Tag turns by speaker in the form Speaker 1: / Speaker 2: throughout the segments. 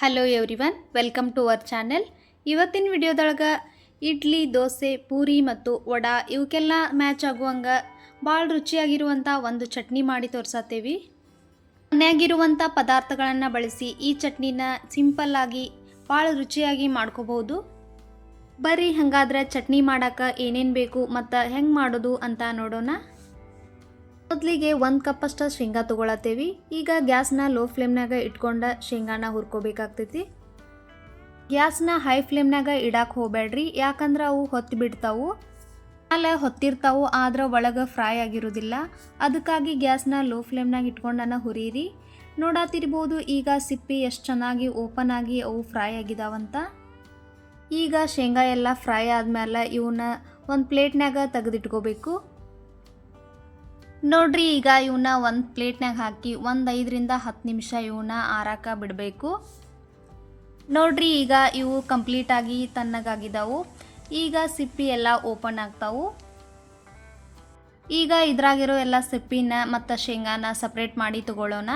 Speaker 1: Hello everyone welcome to our channel ಇವತ್ತಿನ ವಿಡಿಯೋದೊಳಗೆ ಇಡ್ಲಿ, ದೋಸೆ, ಪೂರಿ ಮತ್ತು ವಡಾ ಇವಕ್ಕೆಲ್ಲ ಮ್ಯಾಚ್ ಆಗುವಂಗ ಭಾಳ ರುಚಿಯಾಗಿರುವಂಥ ಒಂದು ಚಟ್ನಿ ಮಾಡಿ ತೋರ್ಸತ್ತೇವಿ ಮನೆಯಾಗಿರುವಂಥ ಪದಾರ್ಥಗಳನ್ನು ಬಳಸಿ ಈ ಚಟ್ನಿನ ಸಿಂಪಲ್ಲಾಗಿ ಭಾಳ ರುಚಿಯಾಗಿ ಮಾಡ್ಕೋಬಹುದು. ಬರ್ರಿ, ಹಂಗಾದ್ರೆ ಚಟ್ನಿ ಮಾಡೋಕೆ ಏನೇನು ಬೇಕು ಮತ್ತು ಹೆಂಗೆ ಮಾಡೋದು ಅಂತ ನೋಡೋಣ. ಮೊದಲಿಗೆ ಒಂದು ಕಪ್ಪಷ್ಟು ಶೇಂಗಾ ತೊಗೊಳತ್ತೇವಿ. ಈಗ ಗ್ಯಾಸ್ನ ಲೋ ಫ್ಲೇಮ್ನಾಗ ಇಟ್ಕೊಂಡ ಶೇಂಗಾನ ಹುರ್ಕೋಬೇಕಾಗ್ತೈತಿ. ಗ್ಯಾಸ್ನ ಹೈ ಫ್ಲೇಮ್ನಾಗ ಇಡಕ್ಕೆ ಹೋಗ್ಬೇಡ್ರಿ ಯಾಕಂದ್ರೆ ಅವು ಹೊತ್ತು ಬಿಡ್ತಾವು. ಅಲ್ಲ ಹೊತ್ತಿರ್ತಾವು, ಆದ್ರೆ ಒಳಗೆ ಫ್ರೈ ಆಗಿರೋದಿಲ್ಲ. ಅದಕ್ಕಾಗಿ ಗ್ಯಾಸ್ನ ಲೋ ಫ್ಲೇಮ್ನಾಗ ಇಟ್ಕೊಂಡನ ಹುರಿಯಿರಿ ನೋಡತ್ತಿರ್ಬೋದು ಈಗ ಸಿಪ್ಪಿ ಎಷ್ಟು ಚೆನ್ನಾಗಿ ಓಪನ್ ಆಗಿ ಅವು ಫ್ರೈ ಆಗಿದಾವಂತ. ಈಗ ಶೇಂಗಾ ಎಲ್ಲ ಫ್ರೈ ಆದಮೇಲೆ ಇವನ್ನ ಒಂದು ಪ್ಲೇಟ್ನಾಗ ತೆಗೆದಿಟ್ಕೋಬೇಕು. ನೋಡ್ರಿ, ಈಗ ಇವನ್ನ ಒಂದು ಪ್ಲೇಟ್ನಾಗ ಹಾಕಿ ಒಂದು ಐದರಿಂದ ಹತ್ತು ನಿಮಿಷ ಇವನ್ನ ಆರಾಕ ಬಿಡಬೇಕು. ನೋಡ್ರಿ, ಈಗ ಇವು ಕಂಪ್ಲೀಟಾಗಿ ತಣ್ಣಗಾಗಿದ್ದಾವು ಈಗ ಸಿಪ್ಪಿ ಎಲ್ಲ ಓಪನ್ ಆಗ್ತಾವು. ಈಗ ಇದ್ರಾಗಿರೋ ಎಲ್ಲ ಸಿಪ್ಪಿನ ಮತ್ತು ಶೇಂಗಾನ ಸಪ್ರೇಟ್ ಮಾಡಿ ತಗೊಳ್ಳೋಣ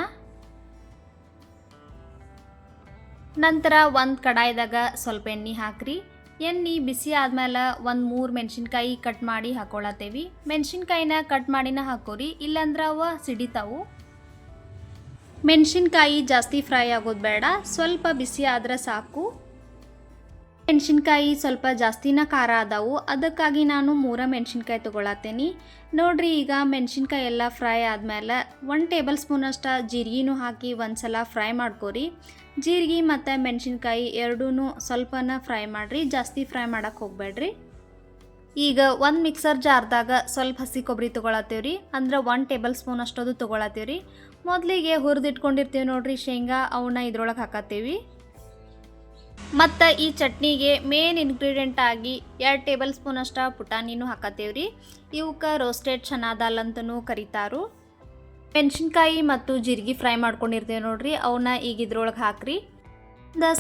Speaker 1: ನಂತರ ಒಂದು ಕಡಾಯಿದಾಗ ಸ್ವಲ್ಪ ಎಣ್ಣೆ ಹಾಕ್ರಿ. ಎಣ್ಣೆ ಬಿಸಿ ಆದ್ಮೇಲೆ ಒಂದು ಮೂರು ಮೆಣಸಿನ್ಕಾಯಿ ಕಟ್ ಮಾಡಿ ಹಾಕೊಳತ್ತೇವಿ. ಮೆಣಸಿನ್ಕಾಯಿನ ಕಟ್ ಮಾಡಿನ ಹಾಕೋರಿ, ಇಲ್ಲಂದ್ರ ಅವ ಸಿಡಿತಾವು. ಮೆಣಸಿನ್ಕಾಯಿ ಜಾಸ್ತಿ ಫ್ರೈ ಆಗೋದು ಬೇಡ, ಸ್ವಲ್ಪ ಬಿಸಿ ಆದ್ರೆ ಸಾಕು. ಮೆಣಸಿನ್ಕಾಯಿ ಸ್ವಲ್ಪ ಜಾಸ್ತಿನ ಖಾರ ಅದಾವು. ಅದಕ್ಕಾಗಿ ನಾನು ಮೂರ ಮೆಣಸಿನ್ಕಾಯಿ ತೊಗೊಳತ್ತೇನಿ. ನೋಡ್ರಿ, ಈಗ ಮೆಣಸಿನ್ಕಾಯಿ ಎಲ್ಲ ಫ್ರೈ ಆದಮೇಲೆ ಒನ್ ಟೇಬಲ್ ಸ್ಪೂನಷ್ಟು ಜೀರಿಗೆನೂ ಹಾಕಿ ಒಂದ್ಸಲ ಫ್ರೈ ಮಾಡ್ಕೋರಿ. ಜೀರಿಗೆ ಮತ್ತು ಮೆಣಸಿನ್ಕಾಯಿ ಎರಡೂ ಸ್ವಲ್ಪನ ಫ್ರೈ ಮಾಡಿರಿ. ಜಾಸ್ತಿ ಫ್ರೈ ಮಾಡಕ್ಕೆ ಹೋಗಬೇಡ್ರಿ. ಈಗ ಒಂದು ಮಿಕ್ಸರ್ ಜಾರ್ದಾಗ ಸ್ವಲ್ಪ ಹಸಿ ಕೊಬ್ಬರಿ ತೊಗೊಳತ್ತೀವ್ರಿ. ಅಂದ್ರೆ ಒನ್ ಟೇಬಲ್ ಸ್ಪೂನ್ ಅಷ್ಟದು ತೊಗೊಳತ್ತೀವ್ರಿ. ಮೊದಲಿಗೆ ಹುರಿದಿಟ್ಕೊಂಡಿರ್ತೀವಿ ನೋಡ್ರಿ ಶೇಂಗಾ, ಅವನ್ನ ಇದ್ರೊಳಗೆ ಹಾಕತ್ತೇವಿ. ಮತ್ತು ಈ ಚಟ್ನಿಗೆ ಮೇನ್ ಇನ್ಗ್ರೀಡಿಯೆಂಟ್ ಆಗಿ ಎರಡು ಟೇಬಲ್ ಸ್ಪೂನ್ ಅಷ್ಟು ಪುಟಾಣಿನೂ ಹಾಕತ್ತೇವ್ರಿ. ಇವಕ್ಕೆ ರೋಸ್ಟೆಡ್ ಚನಾದಾಲ್ ಅಂತಲೂ ಕರೀತಾರು. ಮೆಣಸಿನ್ಕಾಯಿ ಮತ್ತು ಜೀರಿಗೆ ಫ್ರೈ ಮಾಡ್ಕೊಂಡಿರ್ತೇವೆ ನೋಡ್ರಿ ಅವನ್ನ ಈಗ ಇದ್ರೊಳಗೆ ಹಾಕ್ರಿ.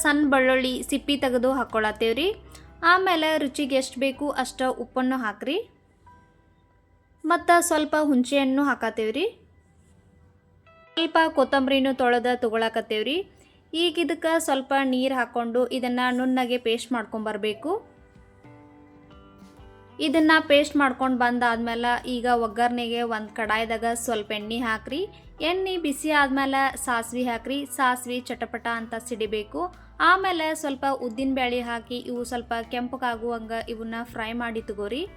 Speaker 1: ಸಣ್ಣ ಬೆಳ್ಳುಳ್ಳಿ ಸಿಪ್ಪಿ ತೆಗೆದು ಹಾಕ್ಕೊಳತ್ತೇವ್ರಿ ಆಮೇಲೆ ರುಚಿಗೆ ಎಷ್ಟು ಬೇಕು ಅಷ್ಟು ಉಪ್ಪನ್ನು ಹಾಕ್ರಿ. ಮತ್ತು ಸ್ವಲ್ಪ ಹುಣಸೆಹಣ್ಣು ಹಾಕತ್ತೇವ್ರಿ. ಸ್ವಲ್ಪ ಕೊತ್ತಂಬರಿನೂ ತೊಳೆದ ತೊಗೊಳಕತ್ತೇವ್ರಿ. ಈಗ ಇದಕ್ಕೆ ಸ್ವಲ್ಪ ನೀರು ಹಾಕ್ಕೊಂಡು ಇದನ್ನು ನುಣ್ಣಗೆ ಪೇಸ್ಟ್ ಮಾಡ್ಕೊಂಬರ್ಬೇಕು ಇದನ್ನು ಪೇಸ್ಟ್ ಮಾಡ್ಕೊಂಡು ಬಂದಾದ್ಮೇಲೆ ಈಗ ಒಗ್ಗರಣೆಗೆ ಒಂದು ಕಡಾಯಿದಾಗ ಸ್ವಲ್ಪ ಎಣ್ಣೆ ಹಾಕ್ರಿ. ಎಣ್ಣೆ ಬಿಸಿ ಆದ್ಮೇಲೆ ಸಾಸಿವೆ ಹಾಕ್ರಿ. ಸಾಸಿವೆ ಚಟಪಟ ಅಂತ ಸಿಡಿಬೇಕು. ಆಮೇಲೆ ಸ್ವಲ್ಪ ಉದ್ದಿನ ಬೇಳೆ ಹಾಕಿ ಇವು ಸ್ವಲ್ಪ ಕೆಂಪಗಾಗುವಂಗೆ ಇವನ್ನ ಫ್ರೈ ಮಾಡಿ ತಗೋರಿ.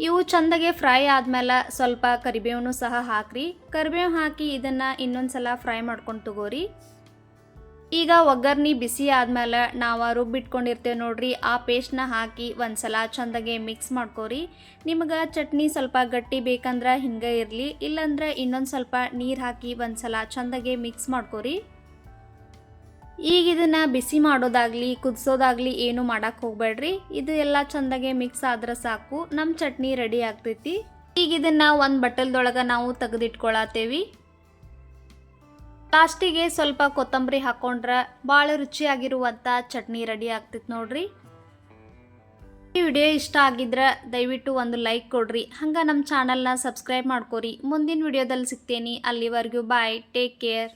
Speaker 1: ಇವು ಚಂದಗೆ ಫ್ರೈ ಆದ್ಮೇಲೆ ಸ್ವಲ್ಪ ಕರಿಬೇವನು ಸಹ ಹಾಕ್ರಿ. ಕರಿಬೇವು ಹಾಕಿ ಇದನ್ನು ಇನ್ನೊಂದ್ಸಲ ಫ್ರೈ ಮಾಡ್ಕೊಂಡು ತಗೋರಿ. ಈಗ ಒಗ್ಗರ್ಣಿ ಬಿಸಿ ಆದ್ಮೇಲೆ ನಾವು ರುಬ್ಬಿಟ್ಕೊಂಡಿರ್ತೇವೆ ನೋಡ್ರಿ. ಆ ಪೇಸ್ಟ್ನ ಹಾಕಿ ಒಂದ್ಸಲ ಚಂದಗೆ ಮಿಕ್ಸ್ ಮಾಡ್ಕೋರಿ. ನಿಮಗೆ ಚಟ್ನಿ ಸ್ವಲ್ಪ ಗಟ್ಟಿ ಬೇಕಂದ್ರೆ ಹಿಂಗೆ ಇರಲಿ. ಇಲ್ಲಾಂದ್ರೆ ಇನ್ನೊಂದು ಸ್ವಲ್ಪ ನೀರು ಹಾಕಿ ಒಂದ್ಸಲ ಚಂದಗೆ ಮಿಕ್ಸ್ ಮಾಡ್ಕೋರಿ. ಈಗ ಇದನ್ನು ಬಿಸಿ ಮಾಡೋದಾಗಲಿ, ಕುದಿಸೋದಾಗಲಿ ಏನು ಮಾಡಕ್ಕೆ ಹೋಗಬೇಡ್ರಿ. ಇದು ಎಲ್ಲ ಚಂದಾಗೆ ಮಿಕ್ಸ್ ಆದ್ರೆ ಸಾಕು. ನಮ್ಮ ಚಟ್ನಿ ರೆಡಿ ಆಗ್ತೈತಿ. ಈಗ ಇದನ್ನು ಒಂದು ಬಟ್ಟಲ್ದೊಳಗೆ ನಾವು ತೆಗೆದಿಟ್ಕೊಳತ್ತೇವಿ. ಲಾಸ್ಟಿಗೆ ಸ್ವಲ್ಪ ಕೊತ್ತಂಬರಿ ಹಾಕೊಂಡ್ರೆ ಭಾಳ ರುಚಿಯಾಗಿರುವಂಥ ಚಟ್ನಿ ರೆಡಿ ಆಗ್ತೈತಿ ನೋಡ್ರಿ. ಈ ವಿಡಿಯೋ ಇಷ್ಟ ಆಗಿದ್ರೆ ದಯವಿಟ್ಟು ಒಂದು ಲೈಕ್ ಕೊಡ್ರಿ. ಹಂಗೆ ನಮ್ಮ ಚಾನಲ್ನ ಸಬ್ಸ್ಕ್ರೈಬ್ ಮಾಡ್ಕೊರಿ. ಮುಂದಿನ ವಿಡಿಯೋದಲ್ಲಿ ಸಿಗ್ತೇನೆ. ಅಲ್ಲಿವರೆಗೂ ಬಾಯ್ ಟೇಕ್ ಕೇರ್